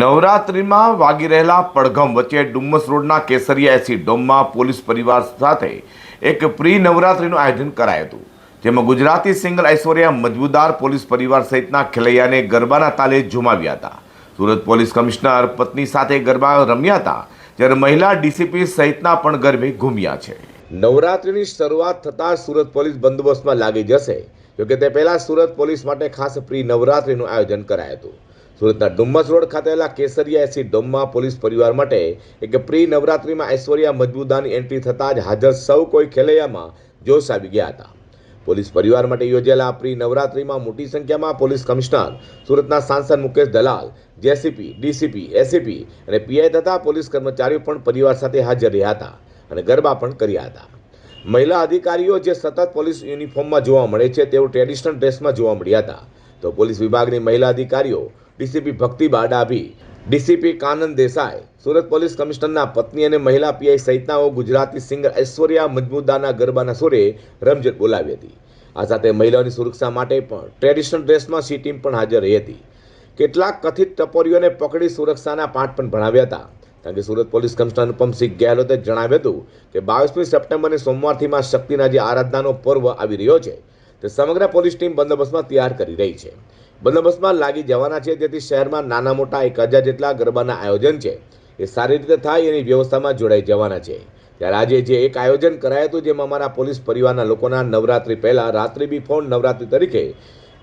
નવરાત્રિમાં વાગી રહેલા પડઘમ વચ્ચે ડુમ્મસ રોડના કેસરિયા એસી ડોમમાં પોલીસ પરિવાર સાથે એક પ્રી નવરાત્રિનું આયોજન કરાયું હતું. જેમાં ગુજરાતી સિંગલ ઐશ્વર્યા મજબૂદાર પોલીસ પરિવાર સહિતના ખેલૈયાને ગરબાના તાલે ઝુમાવ્યા હતા. સુરત પોલીસ કમિશનર પત્ની સાથે ગરબા રમ્યા હતા, જ્યારે મહિલા ડીસીપી સહિતના પણ ગરબે ઘૂમ્યા છે. નવરાત્રિની શરૂઆત થતાં સુરત પોલીસ બંદોબસ્તમાં લાગી જશે, જોકે તે પહેલાં સુરત પોલીસ માટે ખાસ પ્રી નવરાત્રિનું આયોજન કરાયું હતું. સુરતના ડુમ્મસ રોડ ખાતે આવેલા કેસરિયા એસી ડોમમાં પોલીસ પરિવાર માટે એક પ્રી નવરાત્રિમાં ઐશ્વર્યા મજબૂદાની એન્ટ્રી થતાં જ હાજર સૌ કોઈ ખેલૈયામાં જોશ આવી ગયા હતા. પોલીસ પરિવાર માટે યોજાયેલા પ્રી નવરાત્રિમાં મોટી સંખ્યામાં પોલીસ કમિશનર, સુરતના સાંસદ Mukesh Dalal, JCP, DCP, ACP અને પીઆઈ તથા પોલીસ કર્મચારીઓ પણ પરિવાર સાથે હાજર રહ્યા હતા અને ગરબા પણ કર્યા હતા. મહિલા અધિકારીઓ જે સતત પોલીસ યુનિફોર્મમાં જોવા મળે છે તેઓ ટ્રેડિશનલ ડ્રેસમાં જોવા મળ્યા હતા. તો પોલીસ વિભાગની મહિલા અધિકારીઓ DCP Bhakti Badabhi, DCP Kanan Desai, Surat police કમિશનરના પત્ની અને મહિલા પીઆઈ સહિતનાઓ ગુજરાતી સિંગર ઐશ્વર્યા મજમુદાના ગરબાના સુરે રમઝટ બોલાવી હતી. આ સાથે મહિલાઓની સુરક્ષા માટે પણ ટ્રેડિશનલ ડ્રેસમાં સી ટીમ પણ હાજર રહી હતી. કેટલાક કથિત ટપોરીઓને પકડી સુરક્ષાના પાઠ પણ ભણાવ્યા હતા. કારણ કે સુરત પોલીસ કમિશનર અનુપમસિંહ ગેહલોતે જણાવ્યું હતું કે બાવીસમી સપ્ટેમ્બરને સોમવારથી માં શક્તિના જે આરાધનાનો પર્વ આવી રહ્યો છે, તે સમગ્ર પોલીસ ટીમ બંદોબસ્તમાં તૈયાર કરી રહી છે. બંદોબસ્તમાં લાગી જવાના છે તેથી શહેરમાં નાના મોટા એક હજાર જેટલા ગરબાના આયોજન છે, એ સારી રીતે થાય એની વ્યવસ્થામાં જોડાઈ જવાના છે. ત્યારે આજે જે એક આયોજન કરાયું હતું, જેમાં અમારા પોલીસ પરિવારના લોકોના નવરાત્રિ પહેલાં, રાત્રિ બિફોર નવરાત્રિ તરીકે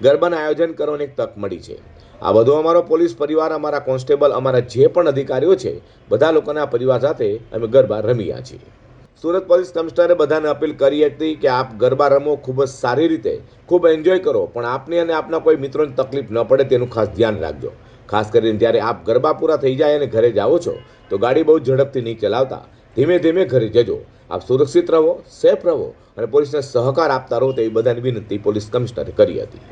ગરબાના આયોજન કરવાની એક તક મળી છે. આ બધો અમારો પોલીસ પરિવાર, અમારા કોન્સ્ટેબલ, અમારા જે પણ અધિકારીઓ છે, બધા લોકોના પરિવાર સાથે અમે ગરબા રમ્યા છીએ. સુરત પોલીસ કમિશનરે બધાને અપીલ કરી હતી કે આપ ગરબા રમો, ખૂબ જ સારી રીતે, ખૂબ એન્જોય કરો, પણ આપને અને આપના કોઈ મિત્રોને તકલીફ ન પડે તેનું ખાસ ધ્યાન રાખજો. ખાસ કરીને જ્યારે આપ ગરબા પૂરા થઈ જાય અને ઘરે જાઓ છો, તો ગાડી બહુ ઝડપથી નહીં ચલાવતા. ધીમે ધીમે ઘરે જજો. આપ સુરક્ષિત રહો, સેફ રહો અને પોલીસને સહકાર આપતા રહો તેવી બધાની વિનંતી પોલીસ કમિશનરે કરી હતી.